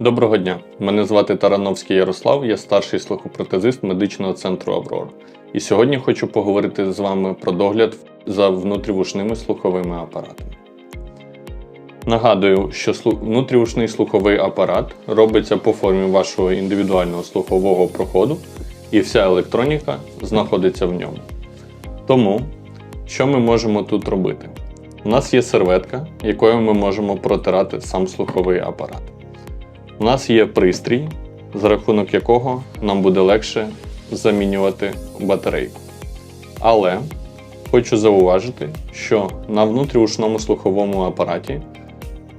Доброго дня! Мене звати Тарановський Ярослав, я старший слухопротезист медичного центру Аврора. І сьогодні хочу поговорити з вами про догляд за внутрівушними слуховими апаратами. Нагадую, що внутрівушний слуховий апарат робиться по формі вашого індивідуального слухового проходу, і вся електроніка знаходиться в ньому. Тому, що ми можемо тут робити? У нас є серветка, якою ми можемо протирати сам слуховий апарат. У нас є пристрій, за рахунок якого нам буде легше замінювати батарейку. Але хочу зауважити, що на внутрішньому слуховому апараті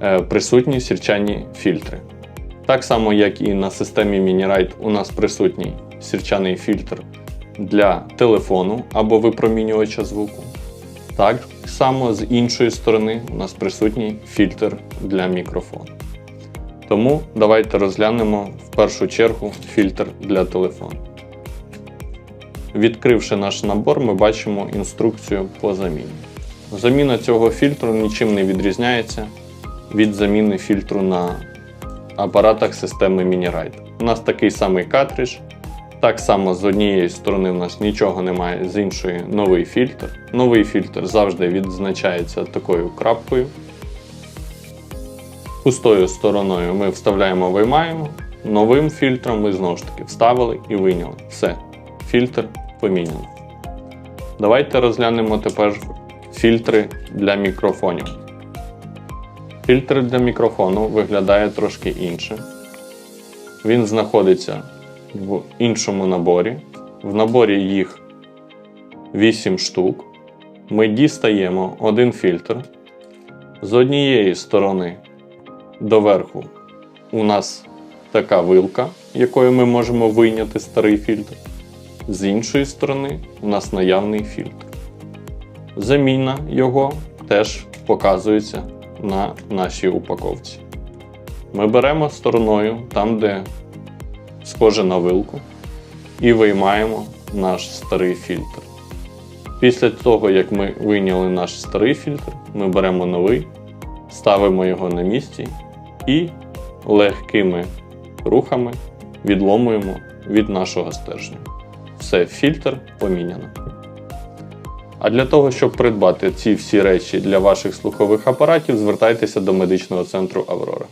е, присутні сірчані фільтри. Так само, як і на системі MiniRide у нас присутній сірчаний фільтр для телефону або випромінювача звуку. Так само з іншої сторони у нас присутній фільтр для мікрофону. Тому давайте розглянемо в першу чергу фільтр для телефону. Відкривши наш набор, ми бачимо інструкцію по заміні. Заміна цього фільтру нічим не відрізняється від заміни фільтру на апаратах системи MiniRide. У нас такий самий картридж. Так само з однієї сторони в нас нічого немає, з іншої новий фільтр. Новий фільтр завжди відзначається такою крапкою. Пустою стороною ми вставляємо, виймаємо. Новим фільтром ми знову ж таки вставили і вийняли. Все. Фільтр поміняно. Давайте розглянемо тепер фільтри для мікрофонів. Фільтр для мікрофону виглядає трошки інше. Він знаходиться в іншому наборі. В наборі їх 8 штук. Ми дістаємо один фільтр. З однієї сторони доверху у нас така вилка, якою ми можемо вийняти старий фільтр. З іншої сторони у нас наявний фільтр. Заміна його теж показується на нашій упаковці. Ми беремо стороною там, де схоже на вилку, і виймаємо наш старий фільтр. Після того, як ми вийняли наш старий фільтр, ми беремо новий, ставимо його на місці і легкими рухами відломуємо від нашого стержня. Все, фільтр поміняно. А для того, щоб придбати ці всі речі для ваших слухових апаратів, звертайтеся до медичного центру Аврора.